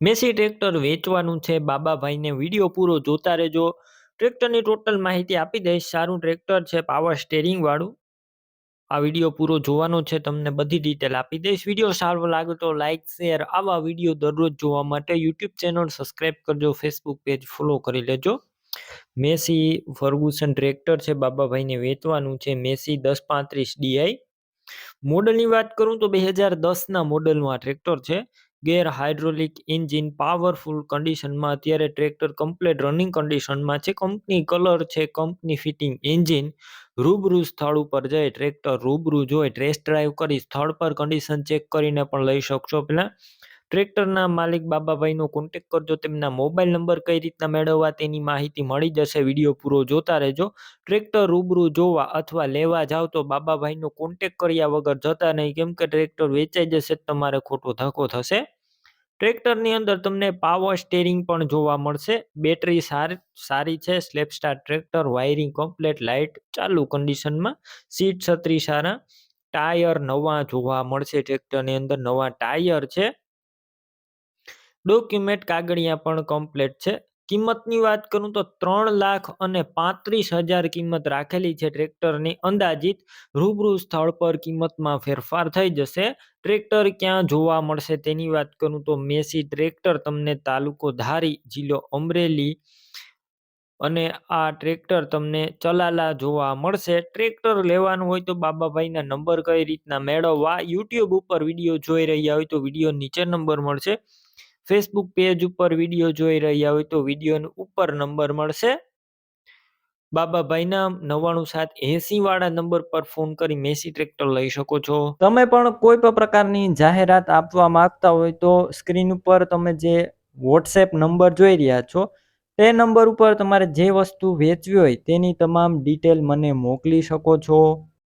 Massey tractor વેચવાનું છે. બાબાભાઈને video પૂરો જોતા રહેજો. ટ્રેક્ટરની ટોટલ માહિતી આપી દઈશ. સારું ટ્રેક્ટર છે પાવર સ્ટેરિંગ વાળું. આ વીડિયો પૂરો જોવાનો છે, તમને બધી ડિટેલ આપી દઈશ. વીડિયો સારો લાગે તો લાઇક શેર આવા વીડિયો દરરોજ જોવા માટે યુટ્યુબ ચેનલ સબસ્ક્રાઈબ કરજો ફેસબુક પેજ ફોલો કરી લેજો. મેસી ફર્ગુસન ટ્રેક્ટર છે, બાબાભાઈને વેચવાનું છે. મેસી દસ પાંત્રીસ ડીઆઈ મોડલની વાત કરું તો બે હજાર દસના મોડલનું આ ટ્રેક્ટર છે. ગેર હાઇડ્રોલિક એન્જિન પાવરફુલ કન્ડિશનમાં અત્યારે ટ્રેક્ટર કમ્પ્લેટ રનિંગ કન્ડિશનમાં છે. કંપની કલર છે, કંપની ફિટિંગ એન્જિન રૂબરૂ સ્થળ ઉપર જઈ ટ્રેક્ટર રૂબરૂ જોઈ ટેસ્ટ ડ્રાઈવ કરી સ્થળ પર કન્ડિશન ચેક કરીને પણ લઈ શકશો. પહેલાં ટ્રેક્ટરના માલિક બાબાભાઈનો કોન્ટેક કરજો, તેમના મોબાઈલ નંબર કઈ રીતના મેળવવા તેની માહિતી મળી જશે વીડિયો પૂરો જોતા રહેજો. ટ્રેક્ટર રૂબરૂ જોવા અથવા લેવા જાઓ તો બાબાભાઈનો કોન્ટેક કર્યા વગર જતા નહીં, કેમ કે ટ્રેક્ટર વેચાઈ જશે તમારે ખોટો ધક્કો થશે. ટ્રેક્ટરની અંદર તમને પાવર સ્ટેરિંગ પણ જોવા મળશે. બેટરી સારી સારી છે સ્લેપ સ્ટાર ટ્રેક્ટર વાયરિંગ કમ્પ્લેટ લાઇટ ચાલુ કન્ડિશનમાં સીટ છત્રી સારા. ટાયર નવા જોવા મળશે ટ્રેક્ટરની અંદર, નવા ટાયર છે. ડોક્યુમેન્ટ કાગળિયા પણ કમ્પ્લીટ છે. કિંમતની વાત કરું તો ત્રણ લાખ અને પાંત્રીસ હજાર કિંમત રાખેલી છે ટ્રેક્ટરની. અંદાજિત રૂબરૂ સ્થળ પર કિંમતમાં ફેરફાર થઈ જશે. ટ્રેક્ટર ક્યાં જોવા મળશે તેની વાત કરું તો મેસી ટ્રેક્ટર તમને તાલુકો ધારી, જિલ્લો અમરેલી અને આ ટ્રેક્ટર તમને ચલાલા જોવા મળશે. ટ્રેક્ટર લેવાનું હોય તો બાબાભાઈના નંબર કઈ રીતના મેળવવા? યુટ્યુબ ઉપર વીડિયો જોઈ રહ્યા હોય તો વીડિયો નીચે નંબર મળશે. ફેસબુક પેજ ઉપર વીડિયો જોઈ રહ્યા હોય તો વિડીયોનો ઉપર નંબર મળશે. બાબાભાઈના નવ્વાણું સાત એસી વાળા નંબર પર ફોન કરી મેસી ટ્રેક્ટર લઈ શકો છો. તમે પણ કોઈ પણ પ્રકારની જાહેરાત આપવા માંગતા હોય તો સ્ક્રીન ઉપર તમે જે વોટ્સએપ નંબર જોઈ રહ્યા છો, તે નંબર ઉપર તમારે જે વસ્તુ વેચવી હોય તેની તમામ ડિટેલ મને મોકલી શકો છો.